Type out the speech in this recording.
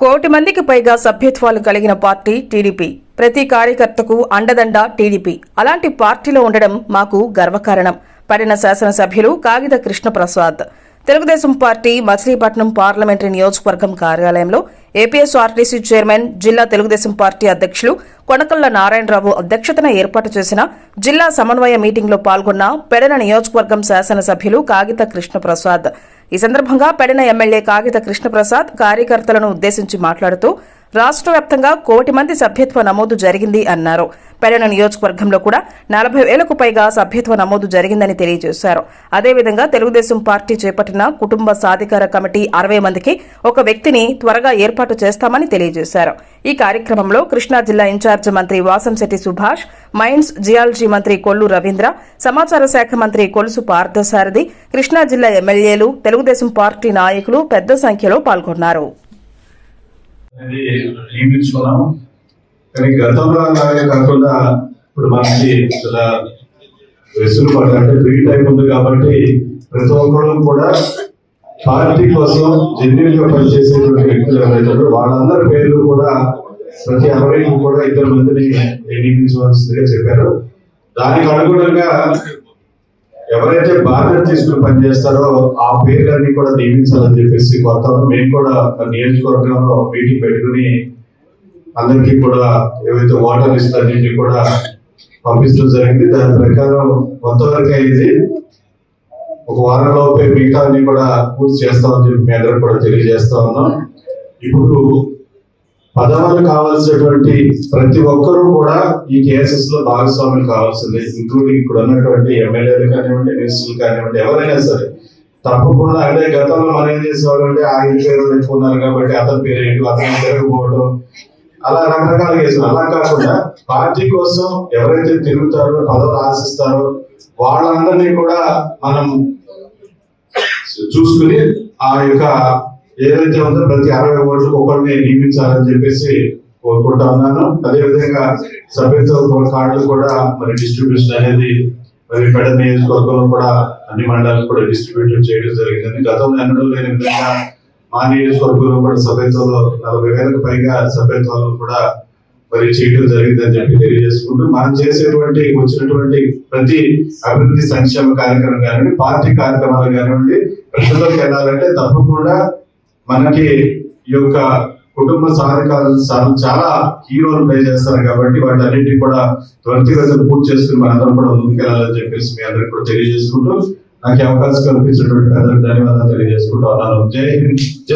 కోటి మందికి పైగా సభ్యత్వాలు కలిగిన పార్టీ టీడీపీ. ప్రతి కార్యకర్తకు అండదండ టీడీపీ. అలాంటి పార్టీలో ఉండడం మాకు గర్వకారణం. పడిన శాసనసభ్యులు కాగిత కృష్ణప్రసాద్. తెలుగుదేశం పార్టీ మచిలీపట్నం పార్లమెంటరీ నియోజకవర్గం కార్యాలయంలో ఏపీఎస్ఆర్టీసీ చైర్మన్ జిల్లా తెలుగుదేశం పార్టీ అధ్యక్షులు కొనకల్ల నారాయణరావు అధ్యక్షతన ఏర్పాటు చేసిన జిల్లా సమన్వయ మీటింగ్లో పాల్గొన్న పెడన నియోజకవర్గం శాసనసభ్యులు కాగిత కృష్ణప్రసాద్. ఈ సందర్భంగా పెడన ఎమ్మెల్యే కాగిత కృష్ణప్రసాద్ కార్యకర్తలను ఉద్దేశించి మాట్లాడుతూ రాష్ట్ర వ్యాప్తంగా కోటి మంది సభ్యత్వ నమోదు జరిగింది అన్నారు. పెడన నియోజకవర్గంలో కూడా నలభై వేలకు పైగా సభ్యత్వ నమోదు జరిగిందని తెలియజేశారు. అదేవిధంగా తెలుగుదేశం పార్టీ చేపట్టిన కుటుంబ సాధికార కమిటీ అరవై మందికి ఒక వ్యక్తిని త్వరగా ఏర్పాటు చేస్తామని తెలియజేశారు. ఈ కార్యక్రమంలో కృష్ణా జిల్లా ఇన్ఛార్జ్ మంత్రి వాసంశెట్టి సుభాష్ మైన్స్ జియాలజీ మంత్రి కొల్లు రవీంద్ర సమాచార శాఖ మంత్రి కొలుసు పార్థసారథి కృష్ణా జిల్లా ఎమ్మెల్యేలు తెలుగుదేశం పార్టీ నాయకులు పెద్ద సంఖ్యలో పాల్గొన్నారు. కానీ గతంలో అలాగే కాకుండా ఇప్పుడు మనకి ఇలా వెసులుబాటు అంటే ఫ్రీ టైం ఉంది కాబట్టి ప్రతి ఒక్కరు కూడా పార్టీ కోసం జెన్యున్గా పనిచేసేటువంటి వ్యక్తులు ఎవరైతే వాళ్ళందరి పేర్లు కూడా ప్రతి అరవై కూడా ఇద్దరు మందిని నియమించవలసిందిగా చెప్పారు. దానికి అనుగుణంగా ఎవరైతే బాధ్యత తీసుకుని పనిచేస్తారో ఆ పేర్లన్నీ కూడా నియమించాలని చెప్పేసి కొత్త మేము కూడా నియోజకవర్గంలో మీటింగ్ పెట్టుకుని అందరికీ కూడా ఏవైతే వాటర్ లిస్ట్ అన్నింటినీ కూడా పంపించడం జరిగింది. దాని ప్రకారం కొంతవరకు అయింది. ఒక వారంలోపే మిగతా అన్ని కూడా పూర్తి చేస్తామని చెప్పి మీ అందరూ కూడా తెలియజేస్తా ఉన్నాం. ఇప్పుడు పదవులు కావాల్సినటువంటి ప్రతి ఒక్కరూ కూడా ఈ కేసెస్లో భాగస్వాములు కావాల్సిందే. ఇంక్లూడింగ్ ఇప్పుడు ఉన్నటువంటి ఎమ్మెల్యేలు కానివ్వండి మినిస్టర్లు కానివ్వండి ఎవరైనా సరే తప్పకుండా అంటే గతంలో మనం ఏం చేసేవాళ్ళు అంటే ఆయన పేరు పెట్టుకున్నారు కాబట్టి అతని పేరు ఏంటి అతను తిరగకపోవడం అలా రకరకాల కేసులు అలా కాకుండా పార్టీ కోసం ఎవరైతే తిరుగుతారో పదవులు ఆశిస్తారో వాళ్ళందరినీ కూడా మనం చూసుకుని ఆ యొక్క ఏదైతే ఉందో ప్రతి అరవై ఓట్లకు ఒకరిని నియమించాలని చెప్పేసి కోరుకుంటా ఉన్నాను. అదే విధంగా సభ్యత్వ కార్డులు కూడా మరి డిస్ట్రిబ్యూషన్ అనేది మరి పెద్ద నియోజకవర్గంలో కూడా అన్ని మండలాలు కూడా డిస్ట్రిబ్యూట్ చేయడం జరిగింది. గతంలో ఎన్నడూ లేని విధంగా మా నియోజకవర్గంలో కూడా సభ్యత్వంలో నలభై వేలకు పైగా సభ్యత్వాలు కూడా మరి చేయడం జరిగిందని చెప్పి తెలియజేసుకుంటూ మనం చేసేటువంటి వచ్చినటువంటి ప్రతి అభివృద్ధి సంక్షేమ కార్యక్రమం కానివ్వండి పార్టీ కార్యక్రమాలు కానివ్వండి ప్రజల్లోకి వెళ్ళాలంటే తప్పకుండా మనకి ఈ యొక్క కుటుంబ సాధకాలు చాలా- చాలా హీరోలు ప్లే చేస్తారు కాబట్టి వాటి అన్నింటినీ కూడా త్వరితగతిని పూర్తి చేసుకుని మనందరం కూడా ముందుకెళ్ళాలని చెప్పేసి మీ అందరికి కూడా తెలియజేసుకుంటూ నాకు అవకాశం కల్పించినటువంటి పెద్దలకు ధన్యవాదాలు తెలియజేసుకుంటూ ఉన్నాను. జై హింద్. జై